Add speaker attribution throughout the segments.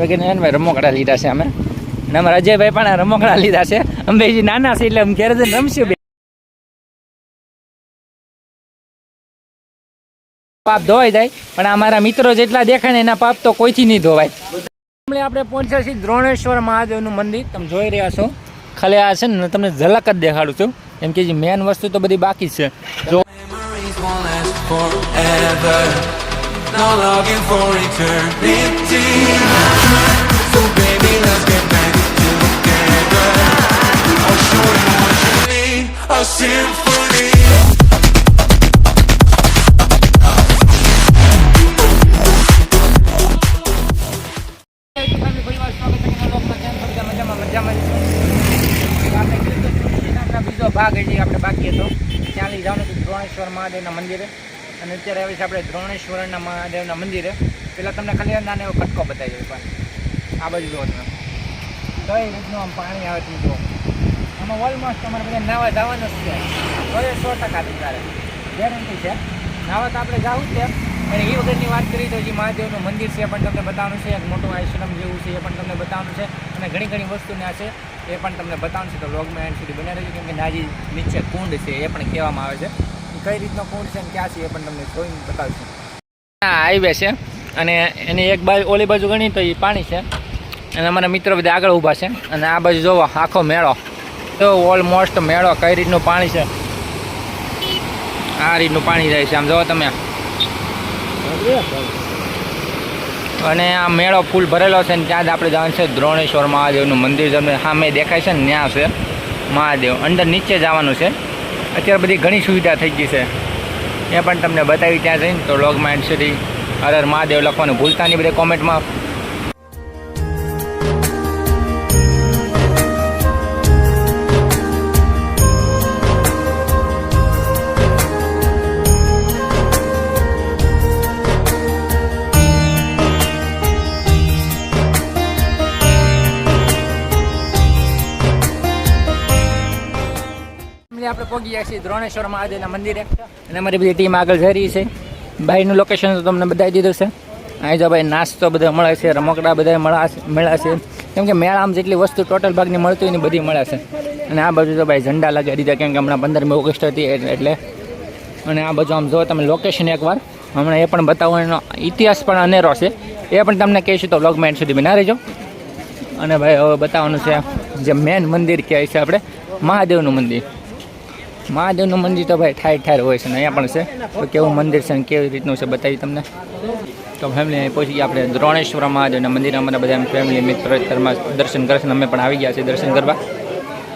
Speaker 1: ભાઈ રમકડા લીધા છે અમે. અમારા અજયભાઈ પણ રમકડા લીધા છે. અમે નાના છે એટલે અમે ઘેર જઈને રમશું પાપ ધોવાઈ જાય, પણ અમારા મિત્રો જેટલા દેખાય ને એના પાપ તો કોઈથી નહીં ધોવાય. હમણાં આપણે પહોંચ્યા છીએ દ્રોણેશ્વર મહાદેવનું મંદિર. તમે જોઈ રહ્યા છો. ખાલી આ છે ને તમને ઝલક જ દેખાડું છું. કેમ કે મેન વસ્તુ તો બધી બાકી છે. જો
Speaker 2: Memories won't last forever. No longing for eternity. So baby, let's get back together. I'll show you what you need, a symphony.
Speaker 1: બીજો ભાગ હજી આપણે બાકી હતો ત્યાં લઈ જવાનું હતું દ્રોણેશ્વર મહાદેવના મંદિરે અને અત્યારે આવી છે આપણે દ્રોણેશ્વરના મહાદેવના મંદિરે. પહેલાં તમને ખાલી નાનો એવો કટકો બતાવી દઉં પણ આ બાજુ જુઓ તમે. કઈ રીતનું આમ પાણી આવે તમે જુઓ. આમાં ઓલમોસ્ટ તમારે બધા નાવા જવાનું જ છે. સો સો ટકા તમારે ગેરંટી છે. નાવા તો આપણે જવું જ છે. અને એ વગરની વાત કરી તો જે મહાદેવનું મંદિર છે એ પણ તમને બતાવવાનું છે. એક મોટું આશ્રમ જેવું છે એ પણ તમને બતાવવાનું છે. અને ઘણી ઘણી વસ્તુ ત્યાં છે એ પણ તમને બતાવવાનું છે. તો લોગમાં એન્ડ સુધી બન્યા રહેજો, કેમ કે નાજી નીચે કુંડ છે એ પણ કહેવામાં આવે છે. કઈ રીતનો કોણ છે અને ક્યાં છે એ પણ તમને જોઈને બતાવીશું. હાઈવે છે અને એની એક બાજુ, ઓલી બાજુ ગણી તો એ પાણી છે. અને અમારા મિત્રો બધા આગળ ઊભા છે. અને આ બાજુ જોવો, આખો મેળો. તો ઓલમોસ્ટ મેળો કઈ રીતનું પાણી છે? આ રીતનું પાણી જાય છે. આમ જોવો તમે. અને આ મેળો ફૂલ ભરેલો છે ને ત્યાં જ આપણે જવાનું છે દ્રોણેશ્વર મહાદેવનું મંદિર. તમને સામે દેખાય છે ને, ત્યાં છે મહાદેવ. અંદર નીચે જવાનું છે. અત્યારે બધી ઘણી સુવિધા થઈ ગઈ છે. એ પણ તમને બતાવી ત્યાં જઈને, તો લોગમાં એન્ડ સુધી હર હર મહાદેવ લખવાનું ભૂલતા નહીં, બધા કોમેન્ટમાં ફેમિલી આપણે પહોંચી ગયા છીએ દ્રોણેશ્વર મહાદેવના મંદિરે. અને અમારી બધી ટીમ આગળ જઈ રહી છે. ભાઈનું લોકેશન તો તમને બતાવી દીધું છે. અહીં જો ભાઈ નાસ્તો બધો મળે છે, રમકડા બધા મળા મળ્યા છે. કેમ કે મેળામાં જેટલી વસ્તુ ટોટલ ભાગની મળતી હોય ને બધી મળે છે. અને આ બાજુ તો ભાઈ ઝંડા લગાવી દીધા કેમ કે હમણાં પંદરમી ઓગસ્ટ હતી એટલે- અને આ બાજુ આમ જો તમે લોકેશન એકવાર, હમણાં એ પણ બતાવવાનો ઇતિહાસ પણ અનેરો છે. એ પણ તમને કહીશું તો એન્ડ સુધી બના રહેજો. અને ભાઈ હવે બતાવવાનું છે, જે મેન મંદિર કહેવાય છે આપણે, મહાદેવનું મંદિર. મહાદેવનું મંદિર તો ભાઈ ઠાર ઠાર હોય છે ને અહીંયા પણ છે. તો કેવું મંદિર છે ને કેવી રીતનું છે બતાવી તમને? તો ફેમિલી અહીં પહોંચી ગયા. આપણે દ્રોણેશ્વર મહાદેવના મંદિર, અમારા બધા ફેમિલી મિત્રમાં દર્શન કરે છે અમે પણ આવી ગયા છીએ દર્શન કરવા.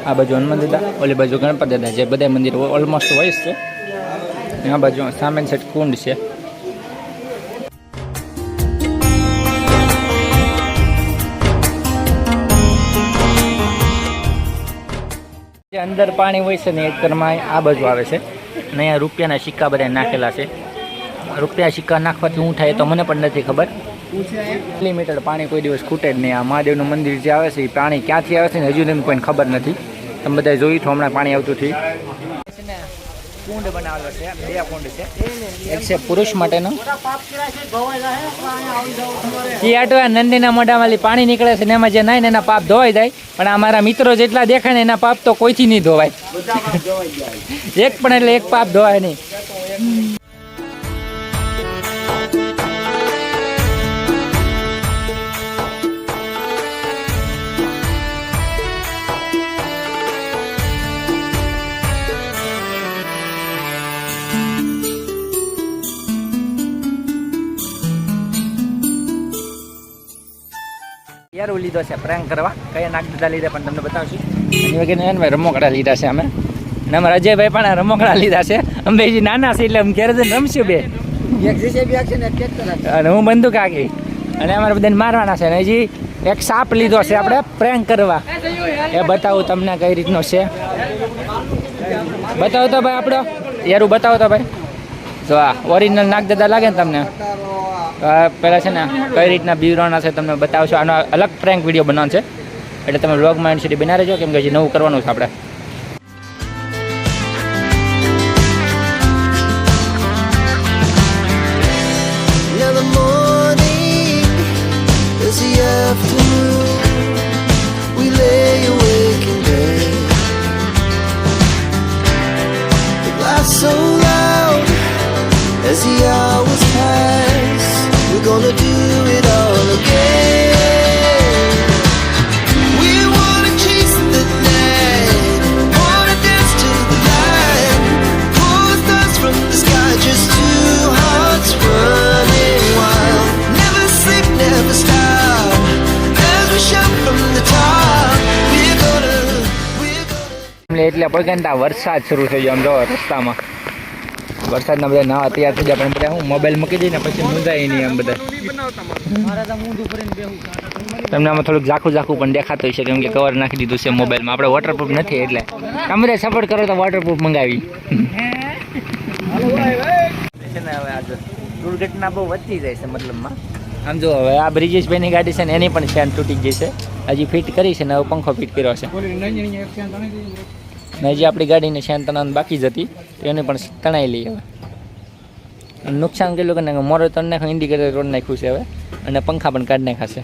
Speaker 1: આ બાજુ હનુમાન દાદા, ઓલી બાજુ ગણપત દાદા, જે બધા મંદિર ઓલમોસ્ટ હોય છે. આ બાજુ સામે સાઈડ કુંડ છે. અંદર પાણી હોય છે ને એ ઘરમાં આ બાજુ આવે છે. અને અહીંયા રૂપિયાના સિક્કા બધા નાખેલા છે. રૂપિયા સિક્કા નાખવાથી શું થાય તો મને પણ નથી ખબર. મિલીમીટર પાણી કોઈ દિવસ ખૂટે જ નહીં. આ મહાદેવનું મંદિર જે આવે છે, એ પાણી ક્યાંથી આવે છે ને હજુ સુધી કોઈને ખબર નથી. તમે બધા જોયું તો હમણાં પાણી આવતું થયું કુંડ બનાવેલો છે બે કુંડ છે. એક છે પુરુષ માટેનો. એ આટો નંદીના મોઢામાંથી પાણી નીકળે છે ને એમાં જે નાય ને એના પાપ ધોવાઈ જાય. પણ અમારા મિત્રો જેટલા દેખાય ને એના પાપ તો કોઈથી નહીં ધોવાય. એક પણ એટલે એક પાપ ધોવાય નહીં. યાર લીધો છે પ્રેન્ક કરવા. કયા નાક દીધા લીધા પણ તમને બતાવશું. એની વગેરે ભાઈ રમકડા લીધા છે અમે. અને અમારા અજયભાઈ પણ રમકડા લીધા છે. અંબેજી નાના છે એટલે અમે ઘેર જઈને રમશું બે. અને હું બંદૂક આગી અને અમારે બધાને મારવાના છે. અને હજી એક સાપ લીધો છે આપણે પ્રેન્ક કરવા. એ બતાવું તમને કઈ રીતનો છે. બતાવો તો ભાઈ આપણો. યારું બતાવો તો ભાઈ. જો આ ઓરિજિનલ નાગ દાદા લાગે ને તમને. પહેલાં છે ને કઈ રીતના બીવરાના છે તમને બતાવશો આનો અલગ પ્રેન્ક વીડિયો બનાવવાનો છે એટલે તમે વ્લોગમાં એન્ડ સુધી બના રહેજો કેમ કે હજી નવું કરવાનું છે આપણે
Speaker 3: so loud gonna do it all again. We wanna chase the night, wanna dance to the light. Pull the stars from the sky, just two hearts running wild. Never sleep, never stop. As we shout from the top, we're gonna, we're gonna.
Speaker 1: એટલે પડકે ને ત્યાં વરસાદ શરૂ થઈ ગયો આમ જો રસ્તામાં વરસાદના બધા નાવા તૈયાર થઈ પણ બધા હું મોબાઈલ મૂકી દઈને પછી મુંજાય નહીં આમ બધા. તમને આમાં થોડુંક ઝાખું ઝાખું પણ દેખાતું હશે કેમ કે કવર નાખી દીધું છે મોબાઈલમાં આપણે વોટરપ્રૂફ નથી એટલે. તમે બધા સપોર્ટ કરો તો વોટરપ્રૂફ મંગાવી. છે ને હવે આજે દુર્ઘટના બહુ વધતી જાય છે મતલબમાં. આમ જો હવે આ બ્રિજેશભાઈની ગાડી છે ને એની પણ શેન તૂટી ગઈ છે. હજી ફિટ કરી છે ને હવે પંખો ફિટ કર્યો છે. ને જે આપણી ગાડીને શેન તણાવવાની બાકી જ હતી એને પણ તણાઈ લઈએ હવે. નુકસાન કેટલું કે મોરો તણ નાખો ઇન્ડિકેટર રોડ નાખ્યું છે હવે, અને પંખા પણ કાઢી નાખાશે